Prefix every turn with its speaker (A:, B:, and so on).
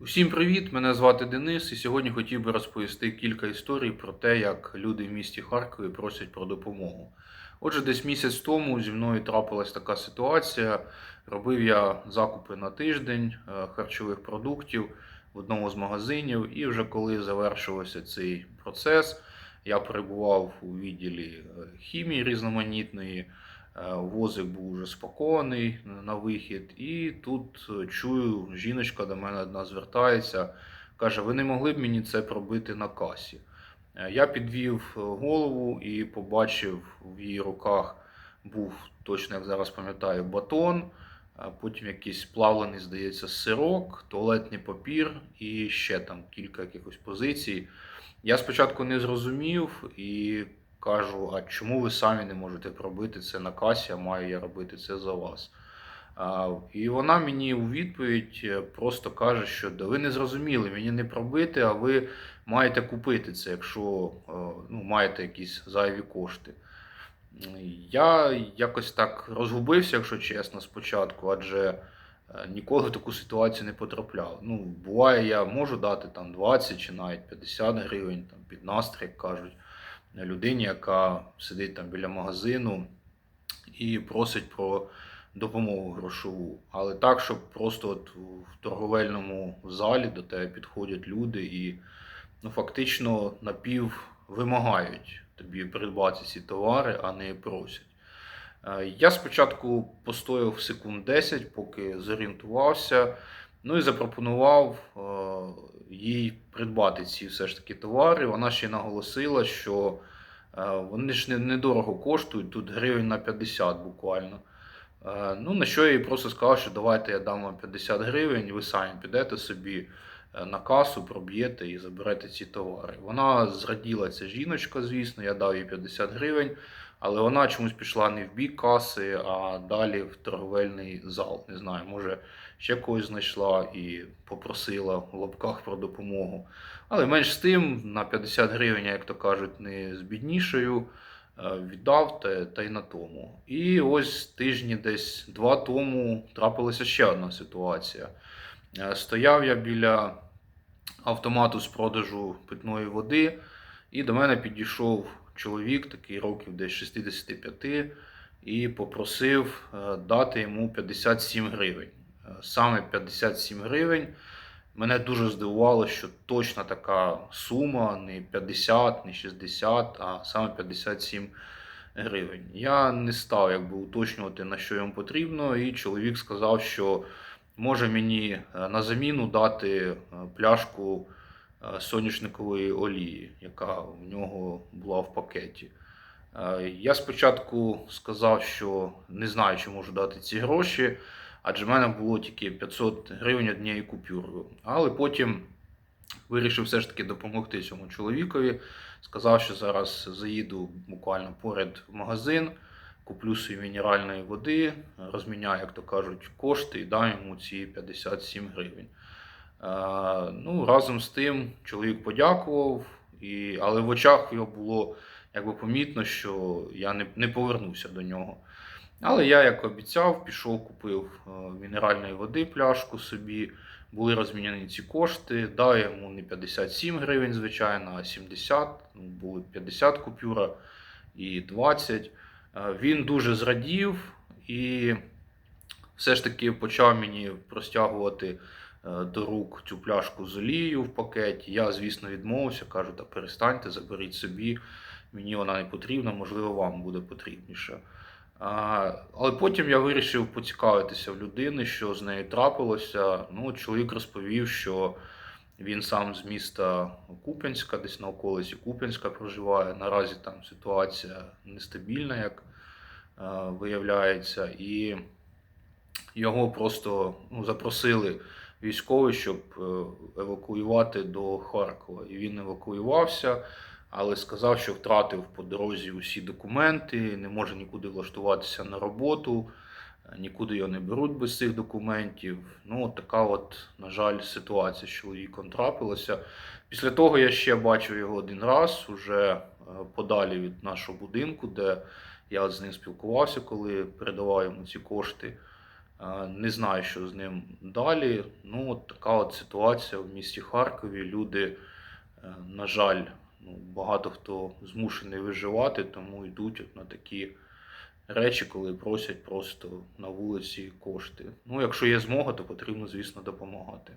A: Усім привіт! Мене звати Денис, і сьогодні хотів би розповісти кілька історій про те, як люди в місті Харкові просять про допомогу. Отже, десь місяць тому зі мною трапилась така ситуація. Робив я закупи на тиждень е, харчових продуктів в одному з магазинів, і вже коли завершився цей процес, я перебував у відділі е, хімії різноманітної. Е, Возик був уже спакований на вихід, і тут е, чую, жіночка до мене одна звертається, каже: ви не могли б мені це пробити на касі? Е, Я підвів голову і побачив в її руках був точно, як зараз пам'ятаю, батон, потім якийсь плавлений, здається, сирок, туалетний папір і ще там кілька якихось позицій. Я спочатку не зрозумів і кажу: а чому ви самі не можете пробити це на касі, а маю я робити це за вас? І вона мені у відповідь е, просто каже, що да ви не зрозуміли, мені не пробити, а ви маєте купити це, якщо е, ну, маєте якісь зайві кошти. Я якось так розгубився, якщо чесно, спочатку, адже е, ніколи в таку ситуацію не потрапляв. Ну, буває, я можу дати там 20 чи навіть 50 гривень там, під настрій, як кажуть, людині, яка сидить там біля магазину і просить про допомогу грошову. Але так, щоб просто от в торговельному залі до тебе підходять люди і ну, фактично напів вимагають тобі придбати ці товари, а не просять. Е, Я спочатку постояв секунд 10, поки зорієнтувався, ну і запропонував е, їй придбати ці все ж таки товари. Вона ще наголосила, що е, вони ж недорого коштують, тут гривень на 50 буквально. Е, Ну, на що я їй просто сказав, що давайте я дам вам 50 гривень, ви самі підете собі е, на касу, проб'єте і заберете ці товари. Вона зраділа ця жіночка, звісно, я дав їй 50 гривень, але вона чомусь пішла не в бік каси, а далі в торговельний зал. Не знаю, може ще когось знайшла і попросила в лапках про допомогу. Але менш з тим, на 50 гривень, як то кажуть, не збіднішою. Е, віддав та, та й на тому. І ось тижні десь два тому трапилася ще одна ситуація. Е, Стояв я біля автомату з продажу питної води, і до мене підійшов чоловік, такий років десь 65, і попросив е, дати йому 57 гривень. Е, Саме 57 гривень. Мене дуже здивувало, що точно така сума, не 50, не 60, а саме 57 гривень. Я не став якби уточнювати, на що йому потрібно, і чоловік сказав, що може мені е, на заміну дати пляшку соняшникової олії, яка в нього була в пакеті. Е, Я спочатку сказав, що не знаю, чи можу дати ці гроші, адже в мене було тільки 500 гривень однією купюрою. Але потім вирішив все ж таки допомогти цьому чоловікові. Сказав, що зараз заїду буквально поряд в магазин, куплю собі мінеральної води, розміняю, як то кажуть, кошти і дам йому ці 57 гривень. Е, Ну, разом з тим чоловік подякував, і, але в очах його було якби помітно, що я не, не повернуся до нього. Але я, як обіцяв, пішов, купив е, мінеральної води пляшку собі. Були розміняні ці кошти. Дав йому не 57 гривень, звичайно, а 70. Ну, були 50 купюра і 20. Е, Він дуже зрадів і все ж таки почав мені простягувати до рук цю пляшку з олією в пакеті. Я, звісно, відмовився, кажу, та перестаньте, заберіть собі. Мені вона не потрібна, можливо, вам буде потрібніше. А, Але потім я вирішив поцікавитися в людини, що з нею трапилося. Ну, чоловік розповів, що він сам з міста Куп'янська, десь на околиці Куп'янська проживає. Наразі там ситуація нестабільна, як е, виявляється, і його просто ну, запросили військові, щоб е, евакуювати до Харкова. І він евакуювався але сказав, що втратив по дорозі усі документи, не може нікуди влаштуватися на роботу, е, нікуди його не беруть без цих документів. Ну, от така от, на жаль, ситуація з чоловіком трапилася. Після того я ще бачив його один раз, уже е, подалі від нашого будинку, де я з ним спілкувався, коли передавав йому ці кошти. Е, Не знаю, що з ним далі. Ну, от така от ситуація в місті Харкові. Люди, е, на жаль, ну, багато хто змушений виживати, тому йдуть от на такі речі, коли просять просто на вулиці кошти. Ну, якщо є змога, то потрібно, звісно, допомагати.